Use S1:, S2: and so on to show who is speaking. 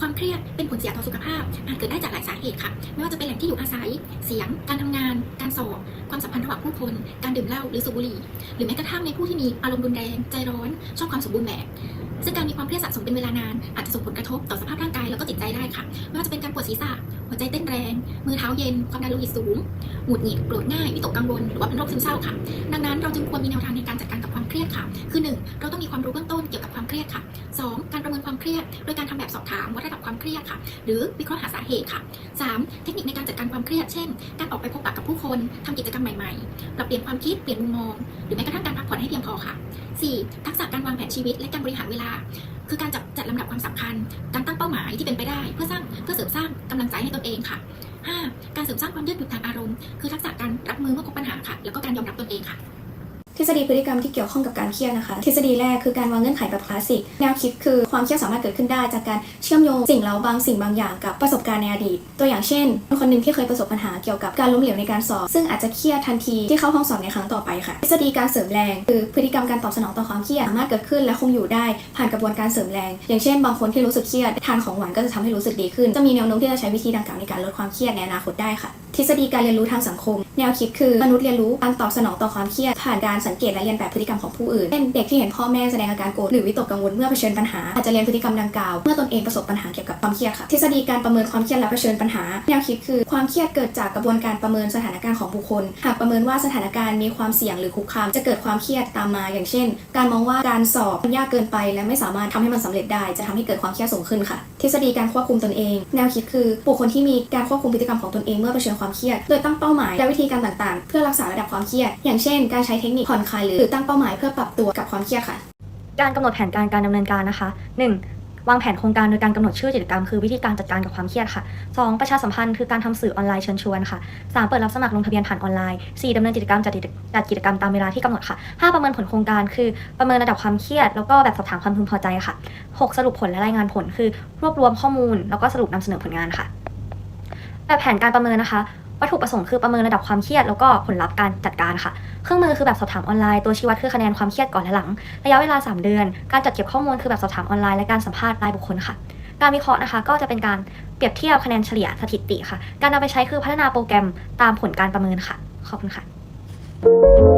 S1: ความเครียดเป็นผลเสียต่อสุขภาพอาจเกิดได้จากหลายสาเหตุค่ะ ไม่ว่าจะเป็นแหล่งที่อยู่อาศัย เสียง การทำงาน การสอบ ความสัมพันธ์ระหว่างผู้คน การดื่มเหล้าหรือสูบบุหรี่ หรือแม้กระทั่งในผู้ที่มีอารมณ์รุนแรง ใจร้อน ชอบความสมบูรณ์แบบ ซึ่งการมีความเครียดสะสมเป็นเวลานาน อาจจะส่งผลกระทบต่อสภาพร่างกายแล้วก็จิตใจได้ค่ะ ไม่ว่าจะเป็นการปวดศีรษะ หัวใจเต้นแรง มือเท้าเย็น ความดันโลหิตสูง หงุดหงิด โกรธง่าย วิตกกังวล หรือว่าเป็นโรคซึมเศร้าค่ะ ดังนั้นเราจึงควรมีแนวทางในการจัดการกับความเครียดค่ะ คือ 1. เราต้องมีความรู้เบื้องต้น ความเครียด โดยการทำแบบสอบถามวัดระดับความเครียดค่ะ หรือวิเคราะห์หาสาเหตุค่ะ 3. เทคนิคในการจัดการความเครียด เช่น การออกไปพบปะกับผู้คนทำกิจกรรมใหม่ๆ ปรับเปลี่ยนความคิด เปลี่ยนมุมมอง หรือแม้กระทั่งการพักผ่อนให้เพียงพอค่ะ 4. ทักษะการวางแผนชีวิตและการบริหารเวลา คือการจัดจัดลำดับความสำคัญ การตั้งเป้าหมายที่เป็นไปได้ เพื่อสร้างเพื่อเสริมสร้างกำลังใจให้ตนเองค่ะ 5. การเสริมสร้างความยืดหยุ่นทางอารมณ์ คือทักษะการรับมือเมื่อพบปัญหาค่ะ แล้วก็การยอมรับตนเองค่ะ
S2: ทฤษฎีพฤติกรรมที่เกี่ยวข้องกับการเครียดนะคะ ทฤษฎีแรกคือการวางเงื่อนไขแบบคลาสสิก แนวคิดคือความเครียดสามารถเกิดขึ้นได้ จากการเชื่อมโยงสิ่งเราบางสิ่งบางอย่างกับประสบการณ์ในอดีต ตัวอย่างเช่น คนหนึ่งที่เคยประสบปัญหาเกี่ยวกับการล้มเหลวในการสอบ ซึ่งอาจจะเครียดทันทีที่เข้าห้องสอบในครั้งต่อไปค่ะ ทฤษฎีการเสริมแรง คือพฤติกรรมการตอบสนองต่อความเครียดสามารถเกิดขึ้นและคงอยู่ได้ผ่านกระบวนการเสริมแรง อย่างเช่น บางคนที่รู้สึกเครียดทานของหวานก็จะทำให้รู้สึกดีขึ้น จะมีแนวโน้มที่จะใช้วิธีดังกล่าวในการลดความเครียดในอนาคตได้ค่ะ ทฤษฎีการเรียนรู้ทางสังคม แนวคิดคือมนุษย์เรียนรู้การตอบสนองต่อความเครียดผ่านการสังเกตและเรียนแบบพฤติกรรมของผู้อื่นเช่นเด็กที่เห็นพ่อแม่แสดงอาการโกรธหรือวิตกกังวลเมื่อเผชิญปัญหาอาจจะเรียนพฤติกรรมดังกล่าวเมื่อตนเองประสบปัญหาเกี่ยวกับความเครียดค่ะทฤษฎีการประเมินความเครียดและเผชิญปัญหา แนวคิดคือความเครียดเกิดจากกระบวนการประเมินสถานการณ์ของบุคคล หากประเมินว่าสถานการณ์มีความเสี่ยงหรือคุกคาม จะเกิดความเครียดตามมา อย่างเช่น การมองว่าการสอบมันยากเกินไปและไม่สามารถทำให้มันสำเร็จได้ จะทำให้เกิดความเครียดสูงขึ้นค่ะ ทฤษฎีการควบคุมตนเอง แนวคิดคือบุคคลที่มีการควบคุมพฤติกรรมของตนเองเมื่อเผชิญความเครียด โดยตั้งเป้าหมายและวิธีการต่างๆ เพื่อรักษาระดับความเครียด อย่างเช่น การใช้เทคนิคผ่อนคลายหรือตั้งเป้าหมายเพื่อปรับตัวกับความเครียดค่ะ
S3: การกำหนดแผนการการดำเนินการนะคะ 1. วางแผนโครงการโดยการกำหนดชื่อกิจกรรมคือวิธีการจัดการกับความเครียดค่ะ 2. ประชาสัมพันธ์คือการทำสื่อออนไลน์เชิญชวนค่ะ 3. เปิดรับสมัครลงทะเบียนผ่านออนไลน์ 4. ดำเนินกิจกรรมจัดกิจจัดกิจกรรมตามเวลาที่กำหนดค่ะ 5. ประเมินผลโครงการคือประเมินระดับความเครียด แล้วก็แบบสอบถามความพึงพอใจค่ะ 6. สรุปผลและรายงานผลคือ รวบรวมข้อมูล แล้วก็สรุปนำเสนอผลงานค่ะ แบบแผนการประเมินนะคะ วัตถุประสงค์คือประเมินระดับความเครียดแล้วก็ผลลัพธ์การจัดการค่ะ เครื่องมือคือแบบสอบถามออนไลน์ตัวชี้วัดคือคะแนนความเครียดก่อนและหลัง ระยะเวลา 3 เดือน การจัดเก็บข้อมูลคือแบบสอบถามออนไลน์และการสัมภาษณ์รายบุคคลค่ะ การวิเคราะห์นะคะ ก็จะเป็นการเปรียบเทียบคะแนนเฉลี่ยสถิติค่ะ การนำไปใช้คือพัฒนาโปรแกรมตามผลการประเมินค่ะ ขอบคุณค่ะ